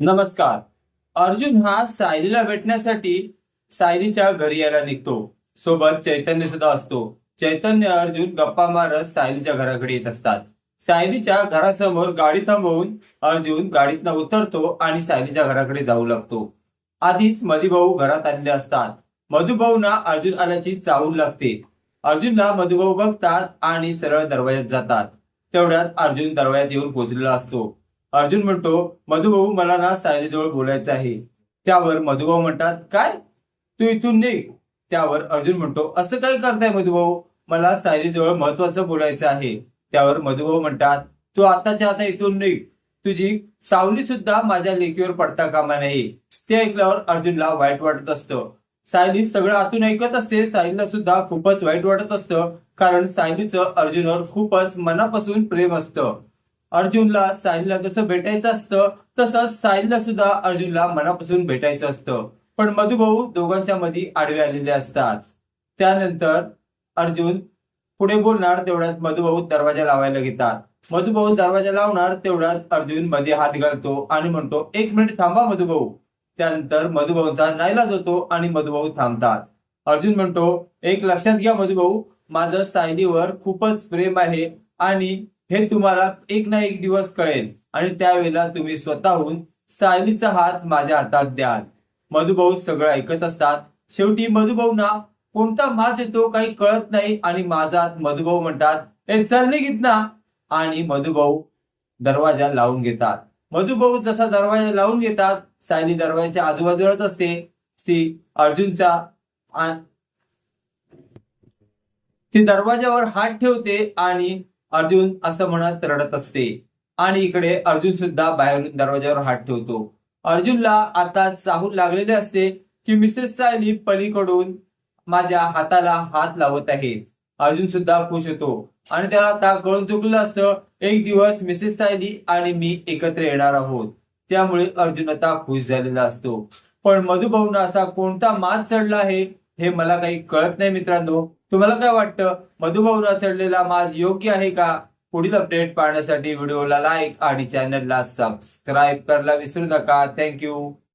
नमस्कार. अर्जुन हा सायलीला भेटण्यासाठी सायलीच्या घरी यायला निघतो. सोबत चैतन्य सुद्धा असतो. चैतन्य अर्जुन गप्पा मारत सायलीच्या घराकडे येत असतात. सायलीच्या घरासमोर गाडी थांबवून अर्जुन गाडीतनं उतरतो आणि सायलीच्या घराकडे जाऊ लागतो. आधीच मधुभाऊ घरात आलेले असतात. मधुभाऊना अर्जुन आल्याची चाहूल लागते. अर्जुनला मधुभाऊ बघतात आणि सरळ दरवाज्यात जातात. तेवढ्यात अर्जुन दरवाज्यात येऊन पोचलेला असतो. अर्जुन म्हणतो मधुभाऊ मला ना सायलीजवळ बोलायचं आहे. त्यावर मधुभाऊ म्हणतात काय? तू इथून निघ. त्यावर अर्जुन म्हणतो असं काय करताय मधुभाऊ? मला सायलीजवळ महत्वाचं बोलायचं आहे. त्यावर मधुभाऊ म्हणतात तू आताच्या आता इथून निघ. तुझी सावली सुद्धा माझ्या लेकीवर पडता कामा नाही ते ऐकल्यावर अर्जुनला वाईट वाटत असतं. सायली सगळं आतून ऐकत असते सायलीला सुद्धा खूपच वाईट वाटत असतं कारण सायलीचं अर्जुनवर खूपच मनापासून प्रेम असतं. अर्जुनला साहिलला जसं भेटायचं असतं तसंच साहिलला सुद्धा अर्जुनला मनापासून भेटायचं असतं. पण मधुभाऊ दोघांच्या मध्ये आडवे आलेले असतात. त्यानंतर अर्जुन पुढे बोलणार तेवढ्यात मधुभाऊ दरवाजा लावायला घेतात. मधुभाऊ दरवाजा लावणार तेवढ्यात अर्जुनमध्ये हात घालतो आणि म्हणतो एक मिनिट थांबा मधुभाऊ. त्यानंतर मधुभाऊंचा नाईलाज होतो आणि मधुभाऊ थांबतात. अर्जुन म्हणतो एक लक्षात घ्या मधुभाऊ माझं सायलीवर खूपच प्रेम आहे आणि हे तुम्हाला एक ना एक दिवस कळेल. आणि त्यावेळेला तुम्ही स्वतःहून सायलीचा हात माझ्या हातात द्याल. मधुभाऊ सगळं ऐकत असतात. शेवटी मधुभाऊना कोणता माज येतो काही कळत नाही आणि माझा मधुभाऊ म्हणतात हे चल निघित ना आणि मधुभाऊ दरवाजा लावून घेतात. मधुभाऊ जसा दरवाजा लावून घेतात सायली दरवाजाच्या आजूबाजूलाच असते. ती अर्जुनचा ती दरवाजावर हात ठेवते आणि अर्जुन असं म्हणत रडत असते. आणि इकडे अर्जुन सुद्धा बाहेरून दरवाजावर हात ठेवतो. अर्जुनला आता चाहूल लागलेले असते की मिसेस सायली पलीकडून माझ्या हाताला हात लावत आहे. अर्जुन सुद्धा खुश होतो. आणि त्याला आता कळून चुकलं असतं एक दिवस मिसेस सायली आणि मी एकत्र येणार आहोत. त्यामुळे अर्जुन आता खुश झालेला असतो. पण मधुभाऊन असा कोणता मात चढला आहे हे मला काही कळत नाही मित्रांनो. तुम्हाला काय वाटतं? मधुभाऊला चढलेला माज योग्य आहे का? पुढील अपडेट पाहण्यासाठी व्हिडिओला लाईक आणि चॅनलला सबस्क्राईब करायला विसरू नका. थँक्यू